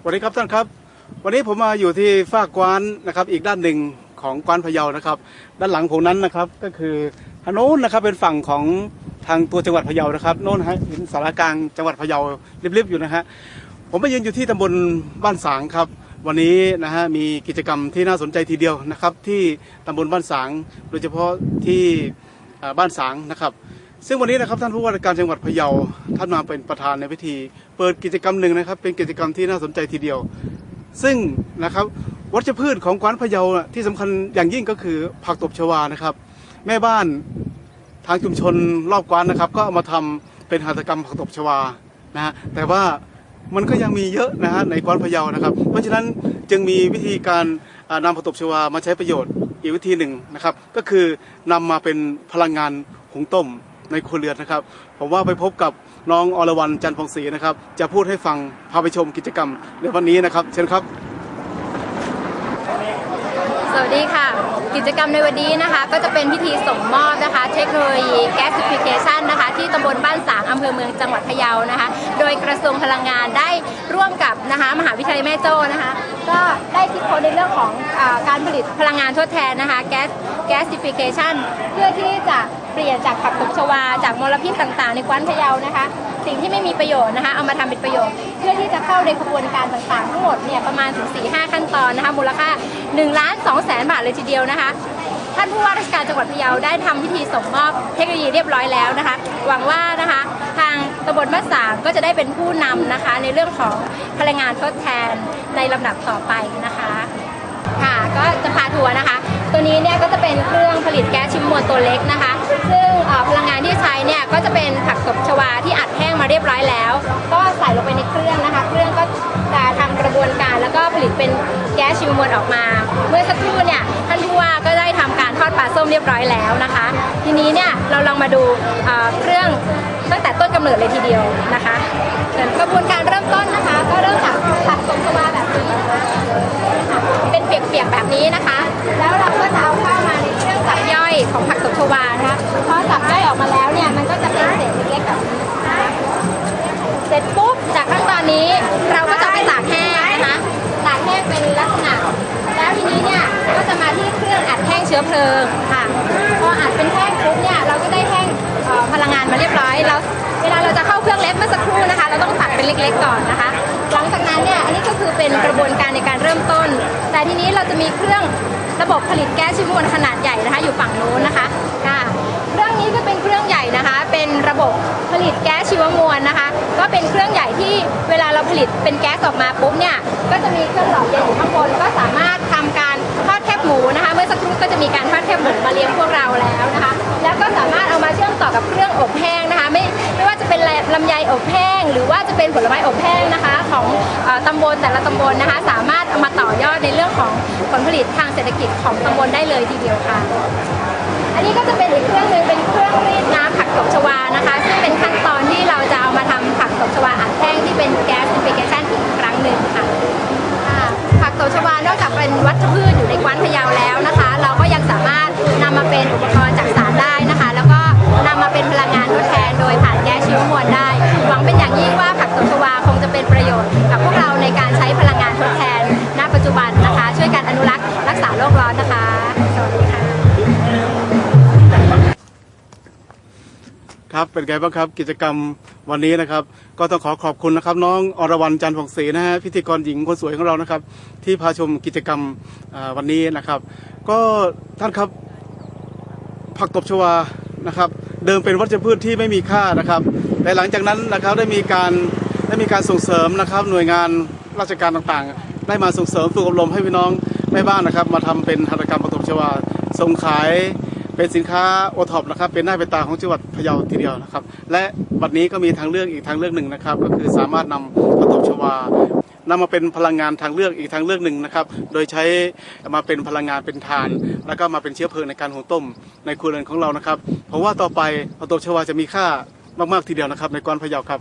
สวัสดีครับท่านครับ วันนี้ผมมาอยู่ที่ฝากกวานนะครับ อีกด้านหนึ่งของกวานพะเยานะครับ ด้านหลังผมนั้นนะครับก็คือทางโน้นนะครับเป็นฝั่งของทางตัวจังหวัดพะเยานะครับโน้นฮะเห็นสารกลางจังหวัดพะเยาริบๆอยู่นะฮะผมไปยืนอยู่ที่ตำบลบ้านสางครับ วันนี้นะฮะมีกิจกรรมที่น่าสนใจทีเดียวนะครับ ที่ตำบลบ้านสาง โดยเฉพาะที่บ้านสางนะครับ ซึ่งวันนี้นะครับท่านผู้ว่าราชการจังหวัดพะเยาท่านมาเป็นประธานในพิธี เปิดกิจกรรมหนึ่งนะครับ เป็นกิจกรรมที่น่าสนใจทีเดียว ซึ่งนะครับวัชพืชของกวานพะเยาที่สำคัญอย่างยิ่งก็คือผักตบชวานะครับ แม่บ้านทางชุมชนรอบกวานนะครับ ก็เอามาทำเป็นหัตถกรรมผักตบชวานะฮะแต่ว่ามันก็ยังมีเยอะนะฮะในกวานพะเยานะครับ เพราะฉะนั้นจึงมีวิธีการอ่านำผักตบชวามาใช้ประโยชน์อีกวิธีหนึ่งนะครับ ก็คือนำมาเป็นพลังงานหุงต้ม ในครัวเรือนนะครับ ผมว่าไปพบกับน้องอรวรรณจันทร์พงศรีนะครับ จะพูดให้ฟังพาไปชมกิจกรรมในวันนี้นะครับ เชิญครับ สวัสดีค่ะ กิจกรรมในวันนี้นะคะ ก็จะเป็นพิธีส่งมอบนะคะ เทคโนโลยีแก๊สฟิเคชันนะคะ ที่ตำบลบ้านสางอำเภอเมืองจังหวัดพะเยานะคะ โดยกระทรวงพลังงานได้ร่วมกับนะคะมหาวิทยาลัยแม่โจ้นะคะ ก็ได้คิดค้นในเรื่องของอาการผลิตพลังงานทดแทนนะคะแก๊สแก๊สฟิเคชันเพื่อที่จะ ปลี่ยนจากผักตบชวา จากมลพิษต่างๆ ในกว้านพะเยานะคะ สิ่งที่ไม่มีประโยชน์นะคะ เอามาทำเป็นประโยชน์ เพื่อที่จะเข้าในกระบวนการต่างๆ ทั้งหมดเนี่ยประมาณถึง 4-5 ขั้นตอนนะคะ มูลค่า1ล้าน2แสนบาทเลยทีเดียวนะคะท่านผู้ว่าราชการจังหวัดพะเยาได้ทำพิธีส่งมอบเทคโนโลยีเรียบร้อยแล้วนะคะ หวังว่านะคะทางตำบลบ้านสางก็จะได้เป็นผู้นำนะคะ ในเรื่องของพลังงานทดแทนในลำดับต่อไปนะคะค่ะก็จะพาทัวร์นะคะ ตัวนี้เนี่ยก็จะเป็นเครื่องผลิตแก๊สชิมมวลตัวเล็กนะคะ ซึ่งเอ่อพลังงานที่ใช้เนี่ยก็จะเป็นผักตบชวาที่อัดแห้งมาเรียบร้อยแล้ว ก็ใส่ลงไปในเครื่องนะคะ เครื่องก็จะทำกระบวนการแล้วก็ผลิตเป็นแก๊สชิมมวลออกมา เมื่อสักครู่เนี่ยท่านผู้ว่าก็ได้ทำการทอดปลาส้มเรียบร้อยแล้วนะคะ ทีนี้เนี่ยเราลองมาดูเครื่องตั้งแต่ต้นกำเนิดเลยทีเดียวนะคะกระบวนการเริ่มต้นนะคะ ก็เริ่มจากผักตบชวาแบบนี้นะคะเป็นเปียกๆแบบนี้นะคะ พอสับย่อยออกมาแล้วเนี่ยมันก็จะเป็นเศษเล็กๆแบบนี้เสร็จปุ๊บจากขั้นตอนนี้เราก็จะไปตากแห้งนะคะตากแห้งเป็นลักษณะ แล้วทีนี้เนี่ยก็จะมาที่เครื่องอัดแห้งเชื้อเพลิงค่ะพออัดเป็นแห้งปุ๊บเนี่ยเราก็ได้แห้งออพลังงานมาเรียบร้อยแล้วเวลาเราจะเข้าเครื่องเล็กเมื่อสักครู่นะคะ เราต้องตัดเป็นเล็กๆก่อนนะคะ หลังจากนั้นเนี่ยอันนี้ก็คือเป็นกระบวนการในการเริ่มต้น แต่ทีนี้เราจะมีเครื่องระบบผลิตแก๊สชีวมวลขนาดใหญ่นะคะ อยู่ฝั่งนู้นนะคะ ค่ะเครื่องนี้ก็เป็นเครื่องใหญ่นะคะ เป็นระบบผลิตแก๊สชีวมวลนะคะ ก็เป็นเครื่องใหญ่ที่เวลาเราผลิตเป็นแก๊สออกมาปุ๊บเนี่ยก็จะมีเครื่องหล่อเย็นอยู่ข้างบนก็สามารถทำการทอดแคบหมูนะคะ เมื่อสักครู่ก็จะมีการทอดแคบหมูมาเลี้ยงพวกเราแล้วนะคะ แล้วก็สามารถเอามาเชื่อมต่อกับเครื่องอบแห้งนะคะ ไม่ไม่ว่าจะเป็นลำไยอบแห้ง หรือว่าจะเป็นผลไม้อบแห้งนะคะ ของอ่อตำบลแต่ละตำบลนะคะ สามารถเอามาต่อยอดในเรื่องของผลผลิตทางเศรษฐกิจของตำบลได้เลยทีเดียวค่ะ อันนี้ก็จะเป็นอีกเครื่องหนึ่งเป็นเครื่องรีดน้ำผัก ครับ เป็นไงบ้างครับ กิจกรรมวันนี้นะครับ ก็ต้องขอขอบคุณนะครับ น้องอรวรรณจันทร์ผ่องศรีนะฮะพิธีกรหญิงคนสวยของเรานะครับ ที่พาชมกิจกรรมวันนี้นะครับ ก็ท่านครับผักตบชวานะครับ เดิมเป็นวัชพืชที่ไม่มีค่านะครับ แต่หลังจากนั้นนะครับได้มีการได้มีการส่งเสริมนะครับ หน่วยงานราชการต่างๆ ได้มาส่งเสริมฝึกอบรมให้พี่น้องแม่บ้านนะครับ มาทำเป็นหัตถกรรมผักตบชวาส่งขาย เป็นสินค้าโอท็อปนะครับ เป็นหน้าเป็นตาของจังหวัดพะเยาทีเดียวนะครับ และบัดนี้ก็มีทางเลือกอีกทางเลือกหนึ่งนะครับ ก็คือสามารถนำผักตบชวานำมาเป็นพลังงานทางเลือกอีกทางเลือกหนึ่งนะครับ โดยใช้มาเป็นพลังงานเป็นถ่าน แล้วก็มาเป็นเชื้อเพลิงในการหุงต้มในครัวเรือนของเรานะครับ เพราะว่าต่อไปผักตบชวาจะมีค่ามากๆทีเดียวนะครับ ในกรพะเยาครับ